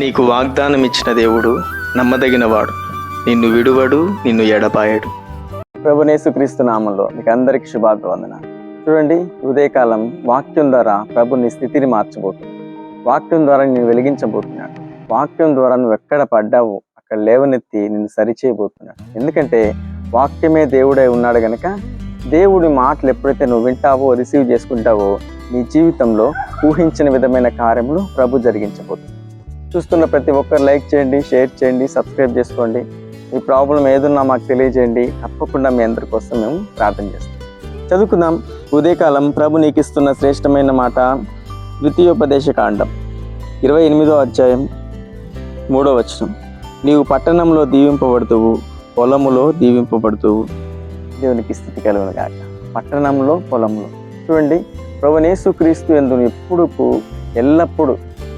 నీకు వాగ్దానం ఇచ్చిన దేవుడు నమ్మదగినవాడు. నిన్ను విడువడు నిన్ను ఎడపాయడు ప్రభునేసుక్రీస్తు నామంలో మీకు అందరికీ శుభాభివందన చూడండి ఉదయకాలం వాక్యం ద్వారా ప్రభు నీ స్థితిని మార్చబోతుంది. వాక్యం ద్వారా నేను వెలిగించబోతున్నాడు. వాక్యం ద్వారా నువ్వు ఎక్కడ పడ్డావు అక్కడ లేవనెత్తి నిన్ను సరిచేయబోతున్నాడు. ఎందుకంటే వాక్యమే దేవుడై ఉన్నాడు గనక దేవుడి మాటలు ఎప్పుడైతే నువ్వు వింటావో రిసీవ్ చేసుకుంటావో నీ జీవితంలో ఊహించిన విధమైన కార్యములు ప్రభు జరిగించబోతుంది. చూస్తున్న ప్రతి ఒక్కరు లైక్ చేయండి షేర్ చేయండి సబ్స్క్రైబ్ చేసుకోండి. మీ ప్రాబ్లం ఏదున్నా మాకు తెలియజేయండి. తప్పకుండా మీ అందరి కోసం మేము ప్రార్థన చేస్తాం. చదువుకుందాం. ఉదయకాలం ప్రభు నీకు ఇస్తున్న శ్రేష్టమైన మాట ద్వితీయోపదేశ కాండం. ఇరవై ఎనిమిదో అధ్యాయం మూడో వచనం. నీవు పట్టణంలో దీవింపబడుతువు పొలములో దీవింపబడుతువు. దేవునికి స్థితి కలుగును కాక పట్టణంలో పొలంలో చూడండి ప్రభునేసు క్రీస్తు ఎందు ఎప్పుడు ఎల్లప్పుడూ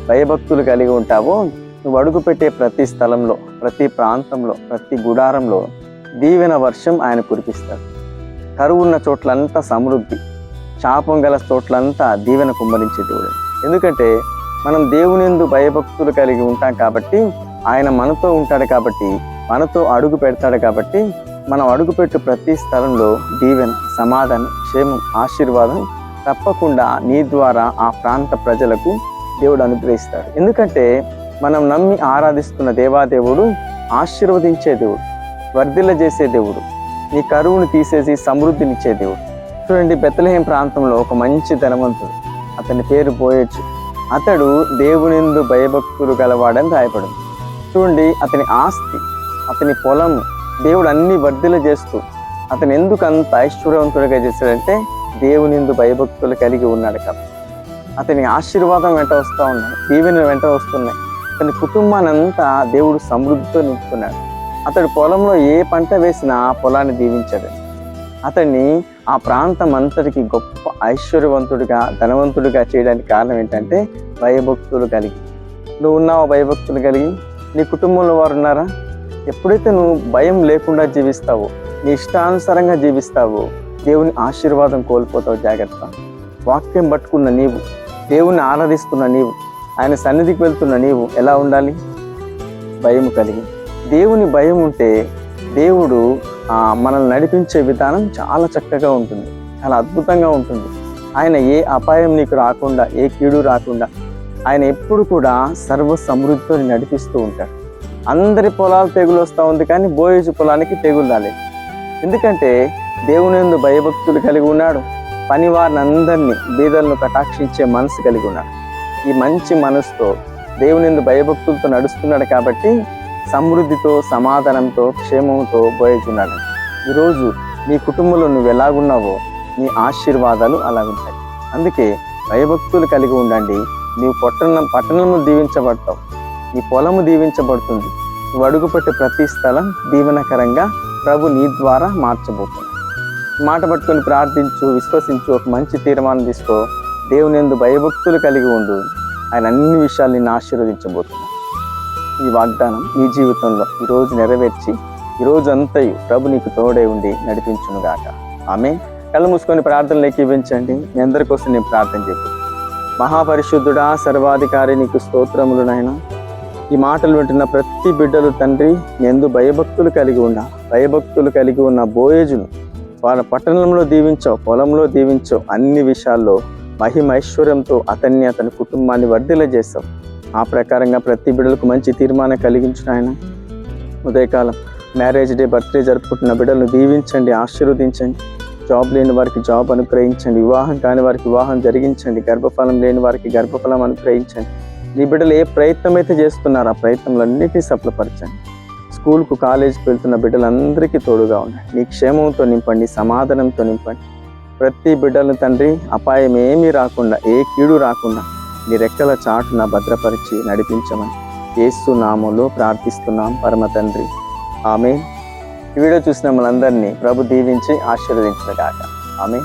భయభక్తులు కలిగి ఉంటావో. నువ్వు అడుగుపెట్టే ప్రతి స్థలంలో ప్రతి ప్రాంతంలో ప్రతి గుడారంలో దీవెన వర్షం ఆయన కురిపిస్తాడు. కరువున్న చోట్లంతా సమృద్ధి శాపం గల చోట్లంతా దీవెన కుమ్మరించే దేవుడు. ఎందుకంటే మనం దేవునిందు భయభక్తులు కలిగి ఉంటాం కాబట్టి ఆయన మనతో ఉంటాడు కాబట్టి మనతో అడుగు పెడతాడు కాబట్టి మనం అడుగుపెట్టు ప్రతి స్థలంలో దీవెన సమాధానం క్షేమం ఆశీర్వాదం తప్పకుండా నీ ద్వారా ఆ ప్రాంత ప్రజలకు దేవుడు అనుగ్రహిస్తాడు. ఎందుకంటే మనం నమ్మి ఆరాధిస్తున్న దేవాదేవుడు ఆశీర్వదించే దేవుడు వర్ధిల్ల చేసే దేవుడు నీ కరువును తీసేసి సమృద్ధినిచ్చే దేవుడు. చూడండి బెత్తలహేం ప్రాంతంలో ఒక మంచి ధనవంతుడు అతని పేరు పోయొచ్చు అతడు దేవునిందు భయభక్తులు గలవాడని రాయపడింది చూడండి అతని ఆస్తి అతని పొలం దేవుడు అన్ని వర్ధిల చేస్తూ అతను ఎందుకు అంత ఐశ్వర్యవంతుడిగా చేశాడంటే దేవునిందు భయభక్తులు కలిగి ఉన్నాడు కాబట్టి. అతని ఆశీర్వాదం వెంట వస్తూ ఉన్నాయి దీవెన వెంట వస్తున్నాయి. అతని కుటుంబాన్ని అంతా దేవుడు సమృద్ధితో నింపుతున్నాడు అతడు పొలంలో ఏ పంట వేసినా ఆ పొలాన్ని దీవించాడు. అతన్ని ఆ ప్రాంతం అంతటికి గొప్ప ఐశ్వర్యవంతుడిగా ధనవంతుడిగా చేయడానికి కారణం ఏంటంటే భయభక్తులు కలిగి. నువ్వు ఉన్నావా భయభక్తులు కలిగి? నీ కుటుంబంలో వారు ఉన్నారా? ఎప్పుడైతే నువ్వు భయం లేకుండా జీవిస్తావో నీ ఇష్టానుసారంగా జీవిస్తావో దేవుని ఆశీర్వాదం కోల్పోతావు జాగ్రత్త. వాక్యం పట్టుకున్న నీవు దేవుణ్ణి ఆరాధిస్తున్న నీవు ఆయన సన్నిధికి వెళ్తున్న నీవు ఎలా ఉండాలి? భయం కలిగి. దేవుని భయం ఉంటే దేవుడు మనల్ని నడిపించే విధానం చాలా చక్కగా ఉంటుంది చాలా అద్భుతంగా ఉంటుంది. ఆయన ఏ అపాయం నీకు రాకుండా ఏ కీడు రాకుండా ఆయన ఎప్పుడు కూడా సర్వ సమృద్ధితో నడిపిస్తూ ఉంటాడు. అందరి పొలాలు తెగులు వస్తూ ఉంది కానీ బోయేజు పొలానికి తెగులు రాలేదు. ఎందుకంటే దేవుని యందు భయభక్తులు కలిగి ఉన్నాడు. పని వారిని అందరినీ బీదలను కటాక్షించే మనసు కలిగి ఉన్నాడు ఈ మంచి మనసుతో దేవునిందు భయభక్తులతో నడుస్తున్నాడు కాబట్టి సమృద్ధితో సమాధానంతో క్షేమంతో బోయచున్నాడు. ఈరోజు నీ కుటుంబంలో నువ్వు ఎలాగున్నావో నీ ఆశీర్వాదాలు అలాగుంటాయి. అందుకే భయభక్తులు కలిగి ఉండండి. నీవు పట్టణం పట్టణము దీవించబడతావు. నీ పొలము దీవించబడుతుంది. నువ్వు అడుగుపెట్టే ప్రతి స్థలం దీవెనకరంగా ప్రభు నీ ద్వారా మార్చబోతుంది. మాట పట్టుకొని ప్రార్థించు విశ్వసించు ఒక మంచి తీర్మానం తీసుకో. దేవుని ఎందు భయభక్తులు కలిగి ఉండు. ఆయన అన్ని విషయాలు నిన్ను ఆశీర్వదించబోతున్నాడు ఈ వాగ్దానం నీ జీవితంలో ఈరోజు నెరవేర్చి ఈరోజు అంతయు ప్రభు నీకు తోడే ఉండి నడిపించునుగాక. ఆమె కళ్ళు మూసుకొని ప్రార్థనలు ఎక్కివించండి మీ అందరి కోసం నేను ప్రార్థన చెప్పు మహాపరిశుద్ధుడా సర్వాధికారి నీకు స్తోత్రములు నాయన. ఈ మాటలు వింటున్న ప్రతి బిడ్డలు తండ్రి ఎందు భయభక్తులు కలిగి ఉన్న భయభక్తులు కలిగి ఉన్న బోయేజును పట్టణంలో దీవించావు పొలంలో దీవించావు అన్ని విషయాల్లో మహిమైశ్వర్యంతో అతన్ని అతని కుటుంబాన్ని వర్ధిల్ల చేస్తావు. ఆ ప్రకారంగా ప్రతి బిడ్డలకు మంచి తీర్మానం కలిగించిన ఆయన ఉదయకాలం మ్యారేజ్ డే బర్త్డే జరుపుకుంటున్న బిడ్డలను దీవించండి ఆశీర్వదించండి. జాబ్ లేని వారికి జాబ్ అనుగ్రహించండి వివాహం కాని వారికి వివాహం జరిగించండి గర్భఫలం లేని వారికి గర్భఫలం అనుగ్రహించండి. నీ బిడ్డలు ఏ ప్రయత్నం అయితే చేస్తున్నారో ఆ ప్రయత్నంలన్నిటినీ సఫలపరచండి. స్కూల్కు కాలేజీకి వెళ్తున్న బిడ్డలందరికీ తోడుగా ఉండండి. నీ క్షేమంతో నింపండి సమాధానంతో నింపండి. ప్రతి బిడ్డలను తండ్రి అపాయం ఏమీ రాకుండా ఏ కీడు రాకుండా నీ రెక్కల చాటున భద్రపరిచి నడిపించమని ఏసు నామంలో ప్రార్థిస్తున్నాం. పరమ తండ్రి. ఆమె ఈ వీడియో చూసిన మనందరినీ ప్రభు దీవించి ఆశీర్వదించిన కాక ఆమె